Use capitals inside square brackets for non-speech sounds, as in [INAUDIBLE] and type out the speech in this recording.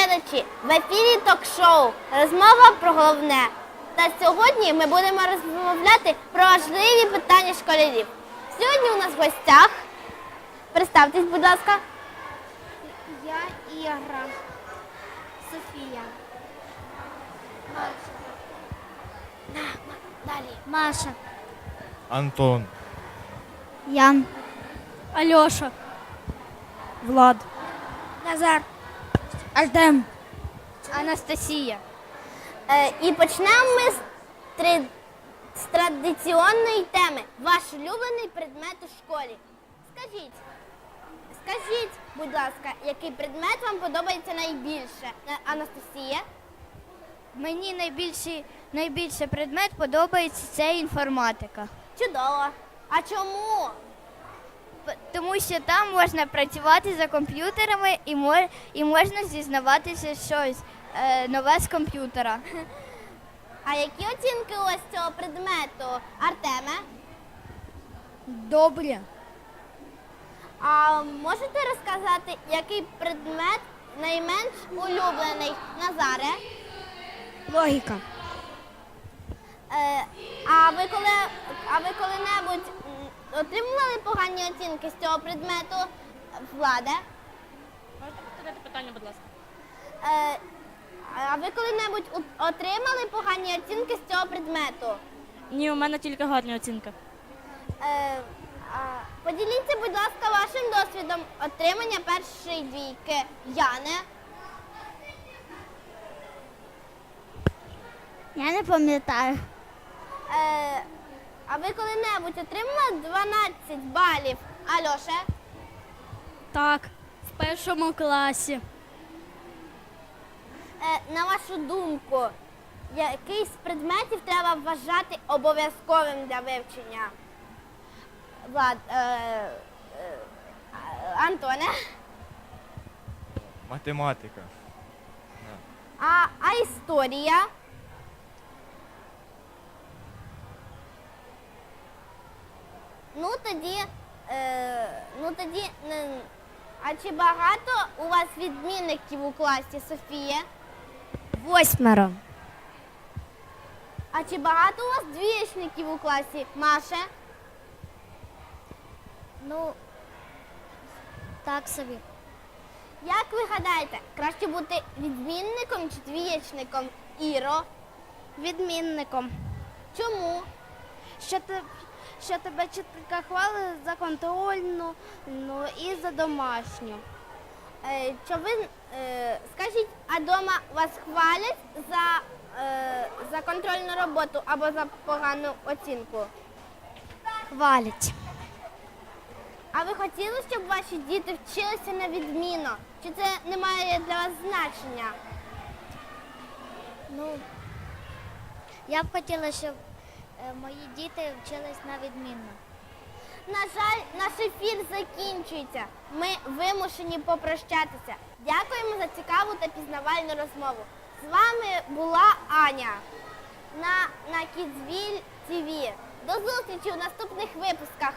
глядачі! В ефірі ток-шоу Розмова про головне. Та сьогодні ми будемо розмовляти про важливі питання школярів. Сьогодні у нас в гостях. Представтесь, будь ласка. Я Ігра. Софія. Далі. Маша. Антон. Ян. Альоша. Влад. Назар. Артем. Анастасія. Е, і почнемо ми з, три... з традиційної теми. Ваш улюблений предмет у школі. Скажіть, скажіть, будь ласка, який предмет вам подобається найбільше? Е, Анастасія? Мені найбільший, найбільше предмет подобається це інформатика. Чудово. А чому? Тому що там можна працювати за комп'ютерами і, мож, і можна дізнаватися щось е, нове з комп'ютера. [LAUGHS] А які оцінки у вас цього предмету? Артеме? Добре. А можете розказати, який предмет найменш улюблений Назаре? Логіка. Е, а ви коли а ви коли-небудь отримували погані оцінки з цього предмету влади? Можете повторити питання, будь ласка? Е, а ви коли-небудь у- отримали погані оцінки з цього предмету? Ні, у мене тільки гарні оцінки. Е, а, поділіться, будь ласка, вашим досвідом отримання першої двійки Яне. Я не пам'ятаю. Е, а ви коли-небудь отримали 12 балів Альоше? Так, в першому класі. Е, на вашу думку, який з предметів треба вважати обов'язковим для вивчення? Влад, е, е, Антоне, Математика. а, а історія? Тоді, е, ну тоді, не- а чи багато у вас відмінників у класі, Софія? Восьмеро. А чи багато у вас двічників у класі, Маше? Ну, так собі. Як ви гадаєте, краще бути відмінником чи двічником Іро? Відмінником. Чому? Що, те, що тебе вчителька хвалить за контрольну ну, і за домашню. Е, що ви е, скажіть, а дома вас хвалять за, е, за контрольну роботу або за погану оцінку? Хвалять. А ви хотіли, щоб ваші діти вчилися на відміну? Чи це не має для вас значення? Ну, я б хотіла, щоб мої діти вчились на відмінно. На жаль, наш ефір закінчується. Ми вимушені попрощатися. Дякуємо за цікаву та пізнавальну розмову. З вами була Аня на, на Кідзвіль ТВ. До зустрічі у наступних випусках.